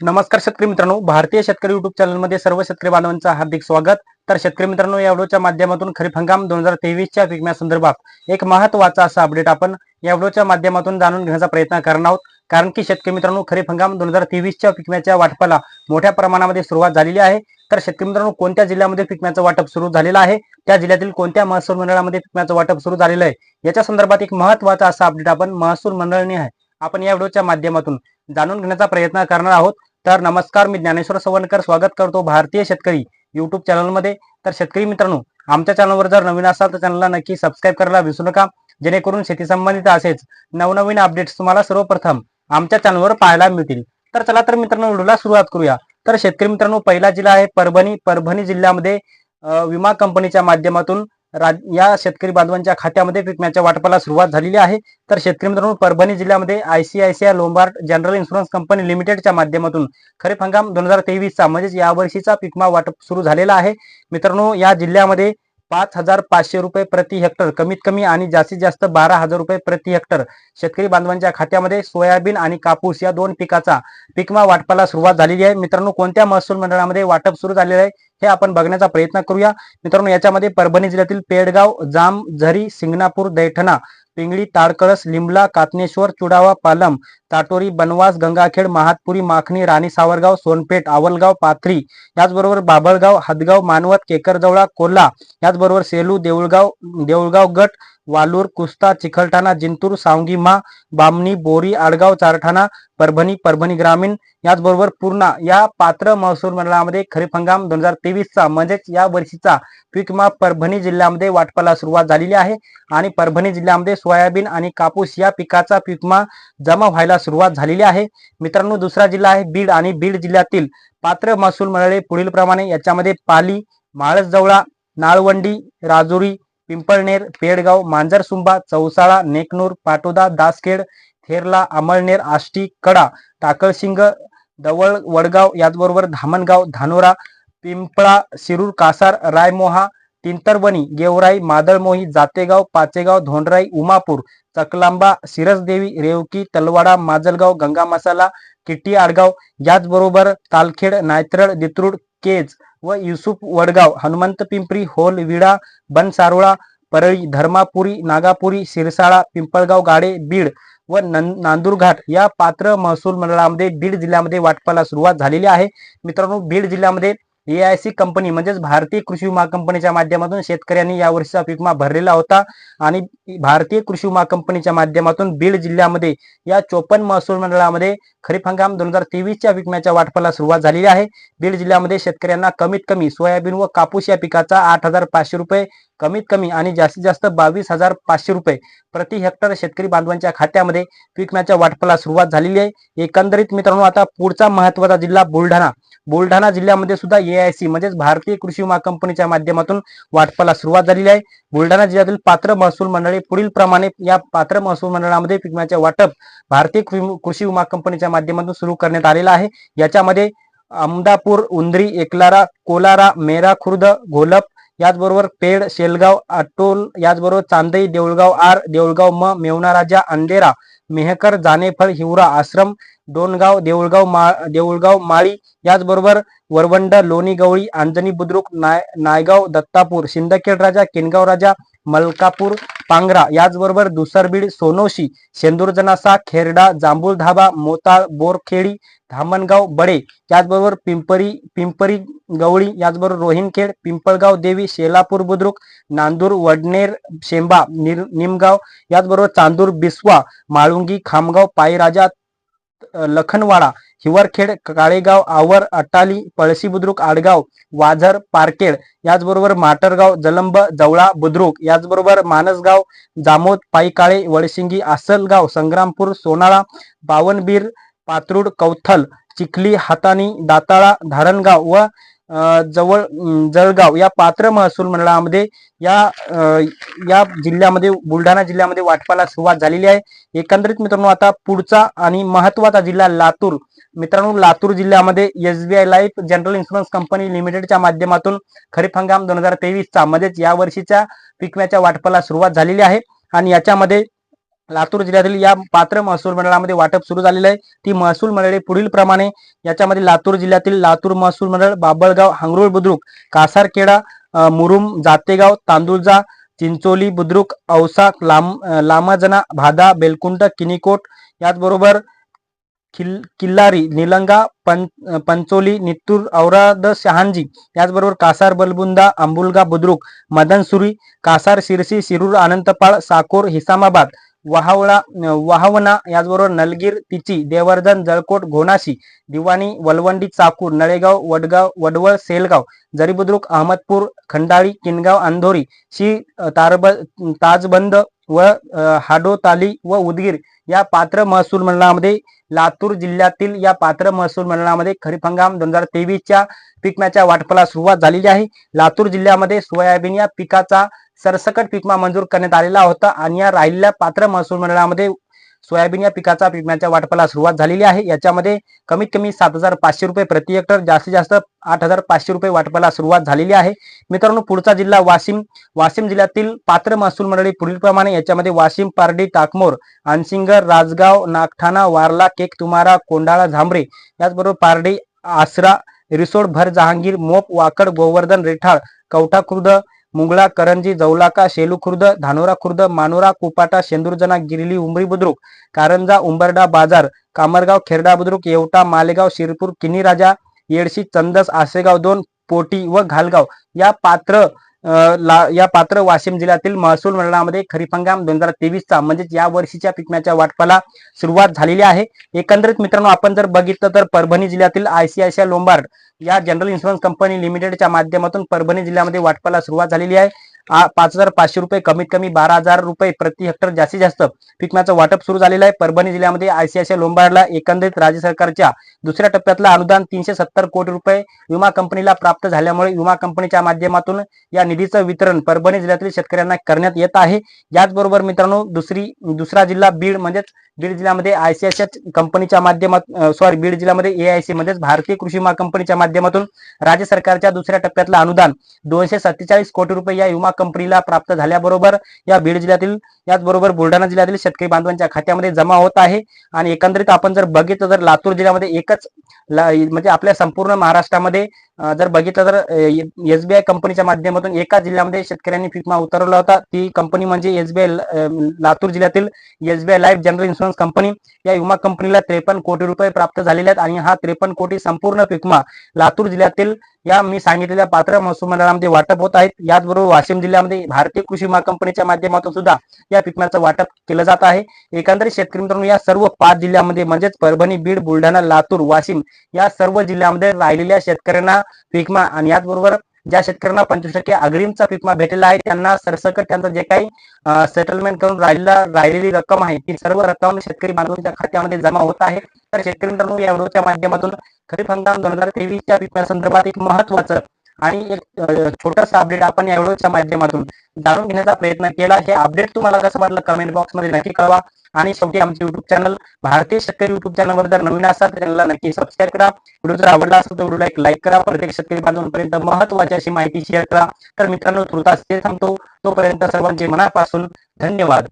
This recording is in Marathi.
नमस्कार शेतकरी मित्रांनो भारतीय शेतकरी युट्यूब चॅनलमध्ये सर्व शेतकरी बांधवांचं हार्दिक स्वागत. तर शेतकरी मित्रांनो या व्हिडिओच्या माध्यमातून खरीप हंगाम दोन हजार तेवीसच्या विम्यासंदर्भात एक महत्त्वाचा असा अपडेट आपण या व्हिडिओच्या माध्यमातून जाणून घेण्याचा प्रयत्न करणार आहोत. कारण की शेतकरी मित्रांनो खरीप हंगाम दोन हजार तेवीसच्या पिकम्याच्या वाटपाला मोठ्या प्रमाणामध्ये सुरुवात झालेली आहे. तर शेतकरी मित्रांनो कोणत्या जिल्ह्यामध्ये पिकम्याचं वाटप सुरू झालेलं आहे? त्या जिल्ह्यातील कोणत्या महसूल मंडळामध्ये पिकम्याचं वाटप सुरू झालेलं आहे? याच्या संदर्भात एक महत्त्वाचा असा अपडेट आपण महसूल मंडळाने आहे. आपण या व्हिडिओच्या माध्यमातून जाणून घेण्याचा प्रयत्न करणार आहोत. तर नमस्कार मी ज्ञानेश्वर सवणकर स्वागत करतो भारतीय शेतकरी युट्यूब चॅनलमध्ये तर शेतकरी मित्रांनो आमच्या चॅनलवर जर नवीन असाल तर चॅनलला नक्की सबस्क्राईब करायला विसरू नका. जेणेकरून शेती संबंधित असेच नवनवीन अपडेट्स तुम्हाला सर्वप्रथम आमच्या चॅनलवर पाहायला मिळतील. तर चला तर मित्रांनो व्हिडिओला सुरुवात करूया. तर शेतकरी मित्रांनो पहिला जिल्हा आहे परभणी. परभणी जिल्ह्यामध्ये विमा कंपनीच्या माध्यमातून या शेतकरी बांधवांच्या खात्यामध्ये पिकम्याच्या वाटपाला सुरुवात झालेली आहे. तर शेतकरी मित्रांनो परभणी जिल्ह्यामध्ये ICICI Lombard general insurance company लिमिटेडच्या माध्यमातून खरीप हंगाम दोन हजार तेवीसचा म्हणजेच यावर्षीचा पिकमा वाटप सुरू झालेला आहे. मित्रांनो या जिल्ह्यामध्ये पाच हजार पाचशे रुपये प्रति हेक्टर कमीत कमी आणि जास्तीत जास्त बारा हजार रुपये प्रति हेक्टर. शेतकरी बांधवांच्या खात्यामध्ये सोयाबीन आणि कापूस या दोन पिकाचा पिकमा वाटपाला सुरुवात झालेली आहे. मित्रांनो कोणत्या महसूल मंडळामध्ये वाटप सुरू झालेलं आहे हे आपण बघण्याचा प्रयत्न करूया. मित्रांनो याच्यामध्ये परभणी जिल्ह्यातील पेडगाव जाम झरी सिंगणापूर दैठणा पिंगळी ताडकळस लिंबला कातनेश्वर चुडावा पालम ताटोरी बनवास गंगाखेड महातपुरी माखणी राणी सावरगाव सोनपेठ आवलगाव पाथरी याचबरोबर बाभळगाव हदगाव मानवत केकरजवळा कोल्हा याचबरोबर सेलू देऊळगाव देऊळगाव गट वालूर कुस्ता चिखलठाणा जिंतूर सावंगी बामणी बोरी आडगाव चारठाणा परभणी परभणी ग्रामीण. याचबरोबर पूर्णा या पात्र महसूल मंडळामध्ये खरीप हंगाम दोन हजार तेवीसचा म्हणजेच या वर्षीचा पीक विमा परभणी जिल्ह्यामध्ये वाटपाला सुरुवात झालेली आहे. आणि परभणी जिल्ह्यामध्ये सोयाबीन आणि कापूस या पिकाचा पीक विमा जमा व्हायला सुरुवात झालेली आहे. मित्रांनो दुसरा जिल्हा आहे बीड आणि बीड जिल्ह्यातील पात्र महसूल मंडळे पुढील प्रमाणे याच्यामध्ये पाली माळसजवळा नाळवंडी राजुरी पिंपळनेर पेडगाव मांजरसुंबा चौसाळा नेकनूर पाटोदा दासखेड थेरला अमळनेर आष्टी कडा टाकळशिंग दवळ वडगाव याचबरोबर धामणगाव धानोरा पिंपळा शिरूर कासार रायमोहा तिंतरवणी गेवराई मादळमोही जातेगाव पाचेगाव धोंडराई उमापूर चकलांबा सिरसदेवी रेवकी तलवाडा माजलगाव गंगा मसाला किट्टी आडगाव याचबरोबर तालखेड नायत्रळ दित्रूड केज व युसुफ वडगाव हनुमंत पिंपरी होल विडा बनसारोळा परळी धर्मापुरी नागापुरी सिरसाळा पिंपळगाव गाडे बीड व नांदूरघाट या पात्र महसूल मंडळामध्ये बीड जिल्ह्यामध्ये वाटपाला सुरुवात झालेली आहे. मित्रांनो बीड जिल्ह्यामध्ये एआयसी कंपनी म्हणजेच भारतीय कृषी विमा कंपनीच्या माध्यमातून शेतकऱ्यांनी या वर्षीचा पीक विमा भरलेला होता. आणि भारतीय कृषी विमा कंपनीच्या माध्यमातून बीड जिल्ह्यामध्ये या चोपन्न महसूल मंडळामध्ये खरीप हंगाम दोन हजार तेवीसच्या विकम्याच्या वाटपाला सुरुवात झालेली आहे. बीड जिल्ह्यामध्ये शेतकऱ्यांना कमीत कमी सोयाबीन व कापूस या पिकाचा आठ हजार पाचशे रुपये कमीत कमी आणि जास्तीत जास्त बावीस हजार पाचशे रुपये प्रति हेक्टर शेतकरी बांधवांच्या खात्यामध्ये पीक वाटपाला सुरुवात झालेली आहे. एकंदरीत मित्रांनो आता पुढचा महत्त्वाचा जिल्हा बुलढाणा. बुलढाणा जिल्ह्यामध्ये सुद्धा एआयसी म्हणजेच भारतीय कृषी विमा कंपनीच्या माध्यमातून वाटपाला सुरुवात झालेली आहे. बुलढाणा जिल्ह्यातील पात्र महसूल मंडळे पुढील प्रमाणे या पात्र महसूल मंडळामध्ये पीक वाटप भारतीय कृषी विमा कंपनीच्या माध्यमातून सुरू करण्यात आलेलं आहे. याच्यामध्ये अमदापूर उंद्री एकलारा कोलारा मेरा खुर्द घोलप याचबरोबर पेड शेलगाव अटोल याचबरोबर चांदई देऊळगाव आर देऊळगाव म मेवना राजा अंधेरा मेहकर जानेफळ हिवरा आश्रम दोनगाव देऊळगाव मा देऊळगाव माळी याचबरोबर वरवंड लोणी गवळी आंजनी बुद्रुक नाय नायगाव दत्तापूर सिंदखेड राजा किनगाव राजा मलकापूर पांगरा याचबरोबर दुसरबीड सोनोशी शेंदूरजनासा खेरडा जांभूळ धाबा मोताळ बोरखेडी धामणगाव बडे याचबरोबर पिंपरी पिंपरी गवळी याचबरोबर रोहिणखेड पिंपळगाव देवी शेलापूर बुद्रुक नांदूर वडनेर शेंबा निर निमगाव याचबरोबर चांदूर बिस्वा माळुंगी खामगाव पायराजा लखनवाडा हिवरखेड काळेगाव आवर अटाली पळशी बुद्रुक आडगाव वाझर पारखेड याचबरोबर माटरगाव जलंब जवळा बुद्रुक याचबरोबर मानसगाव जामोद पाईकाळे वडशिंगी आसलगाव संग्रामपूर सोनाळा बावनबीर पात्रूड कौथल चिखली हातानी दाताळा धारणगाव व जवळ जळगाव या पात्र महसूल मंडळामध्ये या या जिल्ह्यामध्ये बुलढाणा जिल्ह्यामध्ये वाटपाला सुरुवात झालेली आहे. एकंदरीत मित्रांनो आता पुढचा आणि महत्त्वाचा जिल्हा लातूर. मित्रांनो लातूर जिल्ह्यामध्ये SBI life general insurance company लिमिटेडच्या माध्यमातून खरीप हंगाम दोन हजार तेवीसचा म्हणजेच या वर्षीच्या पिकव्याच्या वाटपाला सुरुवात झालेली आहे. आणि याच्यामध्ये लातूर जिल्ह्यातील या पात्र महसूल मंडळामध्ये वाटप सुरू झालेलं आहे. ती महसूल मंडळे पुढील प्रमाणे याच्यामध्ये लातूर जिल्ह्यातील लातूर महसूल मंडळ बाबळगाव हांगरुळ बुद्रुक कासारखेडा मुरुम जातेगाव तांदुळजा चिंचोली बुद्रुक औसा लाम लामाजना भादा बेलकुंट किनीकोट याचबरोबर किल किल्लारी निलंगा पं पंचोली नित्तूर औराद शहांजी याचबरोबर कासार बलबुंदा अंबुलगा बुद्रुक मदनसुरी कासार शिरसी शिरूर अनंतपाळ साकोर हिसामाबाद वाहवळा वाहवना याचबरोबर नलगीर तिची देवर्धन जळकोट घोनाशी दिवाणी वलवंडी चाकूर नळेगाव वडगाव वडवळ सेलगाव जरीबुद्रुक अहमदपूर खंडाळी किनगाव अंधोरी शी तारब ताजबंद व हाडोताली व उदगीर या पात्र महसूल मंडळामध्ये लातूर जिल्ह्यातील या पात्र महसूल मंडळामध्ये खरीप हंगाम दोन हजार तेवीसच्या पिकम्याच्या वाटपाला सुरुवात झालेली आहे. लातूर जिल्ह्यामध्ये सोयाबीन या पिकाचा सरसकट पिकमा मंजूर करण्यात आलेला होता आणि या राहिलेल्या पात्र महसूल मंडळामध्ये सोयाबीन या पिकाचा पिकम्याच्या वाटपाला सुरुवात झालेली आहे. याच्यामध्ये कमीत कमी सात हजार पाचशे रुपये प्रति हेक्टर जास्तीत जास्त आठ हजार पाचशे रुपये वाटपाला सुरुवात झालेली आहे. मित्रांनो पुढचा जिल्हा वाशिम. वाशिम जिल्ह्यातील पात्र महसूल मंडळी पुढीलप्रमाणे याच्यामध्ये वाशिम पारडी टाकमोर आणसिंगर राजगाव नागठाणा वारला केक तुमारा कोंडाळा झांबरे याचबरोबर पारडी आसरा रिसोड भर जहांगीर मोप वाकड गोवर्धन रेठाळ कवठा खुर्द मुंगळा करंजी जौलाका शेलू खुर्द धानोरा खुर्द मानोरा कुपाटा शेंदुरजना गिरली उमरी बुद्रुक कारंजा उंबरडा बाजार कामरगाव खेरडा बुद्रुक येवटा मालेगाव शिरपूर किनी राजा येडशी चंदस आसेगाव दोन पोटी व घालगाव. या पात्र या पात्र वाशिम जिल्ह्यातील महसूल मंडळामध्ये खरीप हंगाम दोन हजार तेवीसचा म्हणजेच या वर्षीच्या पिकण्याच्या वाटपाला सुरुवात झालेली आहे. एकंदरीत मित्रांनो आपण जर बघितलं तर परभणी जिल्ह्यातील आयसीआयसीआय लोंबार्ड या जनरल इन्शुरन्स कंपनी लिमिटेडच्या माध्यमातून परभणी जिल्ह्यामध्ये वाटपाला सुरुवात झालेली आहे. पाच हजार पाचशे रुपये कमीत कमी बारा हजार रुपये प्रति हेक्टर जास्तीत जास्त पिकण्याचं वाटप सुरू झालेलं आहे. परभणी जिल्ह्यामध्ये आयसीआयसीआय लोंबार्डला एकंदरीत राज्य सरकारच्या दुसऱ्या टप्प्यातलं अनुदान तीनशे सत्तर कोटी रुपये विमा कंपनीला प्राप्त झाल्यामुळे विमा कंपनीच्या माध्यमातून या निधीचं वितरण परभणी जिल्ह्यातील शेतकऱ्यांना करण्यात येत आहे. याचबरोबर मित्रांनो दुसरी दुसरा जिल्हा बीड म्हणजेच बीड जिल्ह्यामध्ये आयसीआयसीआय कंपनीच्या माध्यमात सॉरी बीड जिल्ह्यामध्ये एआयसी म्हणजेच भारतीय कृषी विमा कंपनीच्या माध्यमातून राज्य सरकारच्या दुसऱ्या टप्प्यातलं अनुदान दोनशे सत्तेचाळीस कोटी रुपये या विमा कंपनीला प्राप्त झाल्याबरोबर या बीड जिल्ह्यातील याचबरोबर बुलढाणा जिल्ह्यातील शेतकरी बांधवांच्या खात्यामध्ये जमा होत आहे. आणि एकंदरीत आपण जर बघितलं तर लातूर जिल्ह्यामध्ये एकच म्हणजे आपल्या संपूर्ण महाराष्ट्रामध्ये जर बघितलं तर एसबीआय कंपनीच्या माध्यमातून एका जिल्ह्यामध्ये शेतकऱ्यांनी फिकमा उतरवला होता. ती कंपनी म्हणजे एसबीआय लातूर जिल्ह्यातील SBI life general insurance company. या विमा कंपनीला त्रेपन्न कोटी रुपये प्राप्त झालेले आहेत आणि हा त्रेपन्न कोटी संपूर्ण पिकमा लातूर जिल्ह्यातील या मी सांगितलेल्या पात्र महसूल मंडळामध्ये वाटप होत आहेत. याचबरोबर वाशिम जिल्ह्यामध्ये भारतीय कृषी विमा कंपनीच्या माध्यमातून सुद्धा या पिकम्याचं वाटप केलं जात आहे. एकंदरीत शेतकरी मित्रांनो या सर्व पाच जिल्ह्यामध्ये म्हणजेच परभणी बीड बुलढाणा लातूर वाशिम या सर्व जिल्ह्यामध्ये राहिलेल्या शेतकऱ्यांना पिकमा आणि याचबरोबर ज्या शेतकऱ्यांना पंचवीस टक्के अग्रिमचा पिकमा भेटलेला आहे त्यांना सरसकट त्यांचं जे काही सेटलमेंट करून राहिलेला राहिलेली रक्कम आहे ती सर्व रक्कम शेतकरी बांधवांच्या खात्यामध्ये जमा होत आहे. तर शेतकरी मित्रांनो या व्हिडिओच्या माध्यमातून खरीप हंगाम दोन हजार तेवीसच्या संदर्भात एक महत्वाचं आणि एक छोटस अपडेट आपण या व्हिडिओच्या माध्यमातून जाणून घेण्याचा प्रयत्न केला. हे अपडेट तुम्हाला कसं वाटलं कमेंट बॉक्समध्ये नक्की कळवा. आणि शेवटी आमचे युट्यूब चॅनल भारतीय शेतकरी युट्यूब चॅनलवर जर नवीन असाल तर चॅनलला नक्की सबस्क्राईब करा. व्हिडिओ जर आवडला असेल तर व्हिडिओला एक लाईक करा. प्रत्येक शेतकरी बांधवांपर्यंत महत्वाची अशी माहिती शेअर करा. तर मित्रांनो तुर्तास ते थांबतो तोपर्यंत सर्वांचे मनापासून धन्यवाद.